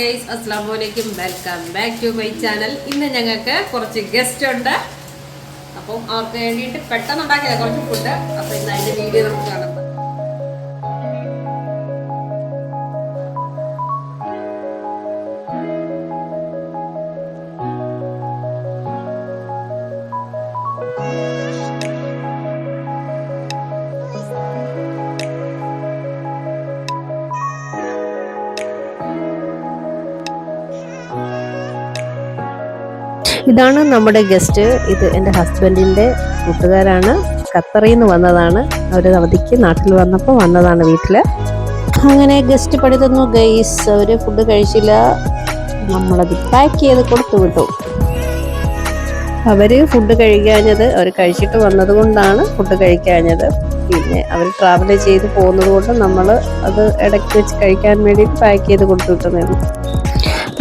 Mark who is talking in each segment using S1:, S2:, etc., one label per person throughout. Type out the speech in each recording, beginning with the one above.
S1: Guys അസ്സാം വലൈക്കും welcome back to my channel ഇന്ന് ഞങ്ങൾക്ക് കുറച്ച് ഗസ്റ്റ് ഉണ്ട്. അപ്പം അവർക്ക് വേണ്ടിയിട്ട് പെട്ടെന്ന് ഉണ്ടാക്കിയതാണ് കുറച്ച് ഫുഡ് അപ്പം ഇന്ന് അതിന്റെ വീഡിയോ നമുക്ക് കാണാം
S2: ഇതാണ് നമ്മുടെ ഗസ്റ്റ്. ഇത് എന്റെ ഹസ്ബൻഡിന്റെ കൂട്ടുകാരാണ്. ഖത്തറിൽ നിന്ന് വന്നതാണ്. അവർ അവധിക്ക് നാട്ടിൽ വന്നപ്പോൾ വന്നതാണ് വീട്ടിൽ അങ്ങനെ ഗസ്റ്റ് പണി തന്നു ഗൈസ് അവർ ഫുഡ് കഴിച്ചില്ല. നമ്മളത് പാക്ക് ചെയ്ത് കൊടുത്തു വിട്ടു. അവർ ഫുഡ് കഴിക്കാഞ്ഞത് അവർ കഴിച്ചിട്ട് വന്നത് കൊണ്ടാണ് ഫുഡ് കഴിക്കാഞ്ഞത്. പിന്നെ അവർ ട്രാവൽ ചെയ്ത് പോകുന്നത് കൊണ്ട് നമ്മൾ അത് ഇടയ്ക്ക് വെച്ച് കഴിക്കാൻ വേണ്ടിയിട്ട് പാക്ക് ചെയ്ത് കൊടുത്തു വിട്ടതായിരുന്നു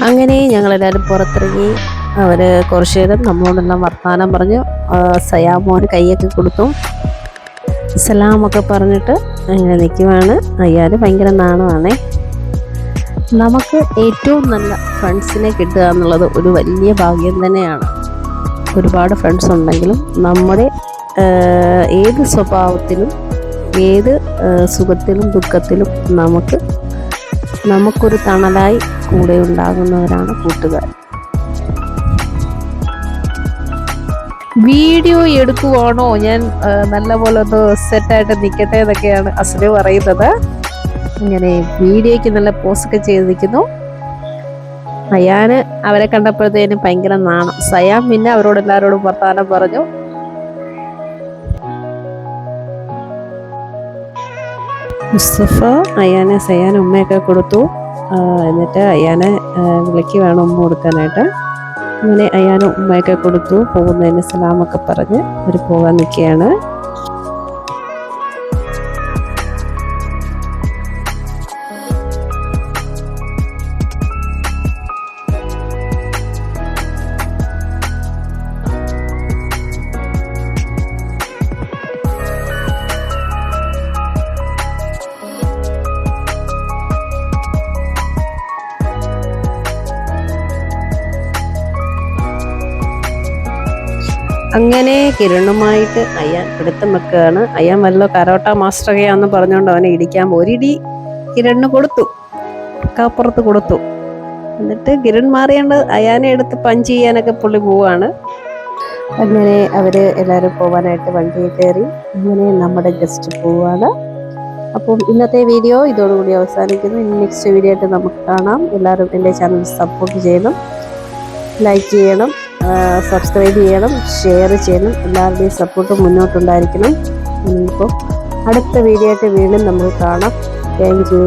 S2: അങ്ങനെ ഞങ്ങളെല്ലാവരും പുറത്തിറങ്ങി. അവർ കുറച്ച് നേരം നമ്മളോടെല്ലാം വർത്തമാനം പറഞ്ഞു സയാമോന് കൈയൊക്കെ കൊടുത്തു. സലാമൊക്കെ പറഞ്ഞിട്ട് അങ്ങനെ നിൽക്കുവാണ് അയ്യാൽ ഭയങ്കര നാണമാണേ നമുക്ക് ഏറ്റവും നല്ല ഫ്രണ്ട്സിനെ കിട്ടുക എന്നുള്ളത് ഒരു വലിയ ഭാഗ്യം തന്നെയാണ്. ഒരുപാട് ഫ്രണ്ട്സ് ഉണ്ടെങ്കിലും നമ്മുടെ ഏത് സ്വഭാവത്തിലും ഏത് സുഖത്തിലും ദുഃഖത്തിലും നമുക്ക് നമുക്കൊരു തണലായി കൂടെ ഉണ്ടാകുന്നവരാണ് കൂട്ടുകാർ. വീഡിയോ എടുക്കുവാണോ? ഞാൻ നല്ലപോലെ ഒന്ന് സെറ്റായിട്ട് നിൽക്കട്ടെ എന്നൊക്കെയാണ് അസുര പറയുന്നത്. ഇങ്ങനെ വീഡിയോയ്ക്ക് നല്ല പോസ്റ്റൊക്കെ ചെയ്ത് നിൽക്കുന്നു. അയാന് അവരെ കണ്ടപ്പോഴത്തേനും ഭയങ്കര നാണം. സയാം പിന്നെ അവരോട് എല്ലാവരോടും വർത്താനം പറഞ്ഞു. മുസ്തഫ അയാനെ സയാൻ ഉമ്മയൊക്കെ കൊടുത്തു. എന്നിട്ട് അയാനെ വിളിക്ക് വേണം ഉമ്മ കൊടുക്കാനായിട്ട്. അങ്ങനെ അയാനും ഉമ്മയൊക്കെ കൊടുത്തു. പോകുന്നതിന് സലാമൊക്കെ പറഞ്ഞ് അവർ പോകാൻ നിൽക്കുകയാണ്. അങ്ങനെ കിരണുമായിട്ട് അയ്യാൻ പിടുത്തം വെക്കുകയാണ് അയ്യാൻ വല്ല കരോട്ട മാസ്റ്ററൊക്കെയാന്ന് പറഞ്ഞുകൊണ്ട് അവനെ ഇടിക്കാൻ. ഒരിടി കിരണിന് കൊടുത്തു. കാപ്പുറത്ത് കൊടുത്തു. എന്നിട്ട് കിരൺ മാറിയാണ്ട് അയാനെ എടുത്ത് പഞ്ച് ചെയ്യാനൊക്കെ പുള്ളി പോവാണ്. അങ്ങനെ അവർ എല്ലാവരും പോവാനായിട്ട് വണ്ടിയിൽ കയറി. അങ്ങനെ നമ്മുടെ ഗസ്റ്റ് പോവാണ്. അപ്പം ഇന്നത്തെ വീഡിയോ ഇതോടുകൂടി അവസാനിക്കുന്നു. ഇനി നെക്സ്റ്റ് വീഡിയോ ആയിട്ട് നമുക്ക് കാണാം. എല്ലാവരും എന്റെ ചാനൽ സപ്പോർട്ട് ചെയ്യണം. ലൈക്ക് ചെയ്യണം. സബ്സ്ക്രൈബ് ചെയ്യണം ഷെയർ ചെയ്യണം എല്ലാവരുടെയും സപ്പോർട്ട് മുന്നോട്ടുണ്ടായിരിക്കണം. ഇനിയിപ്പോൾ അടുത്ത വീഡിയോ ആയിട്ട് വീണ്ടും നമ്മൾ കാണാം. Thank you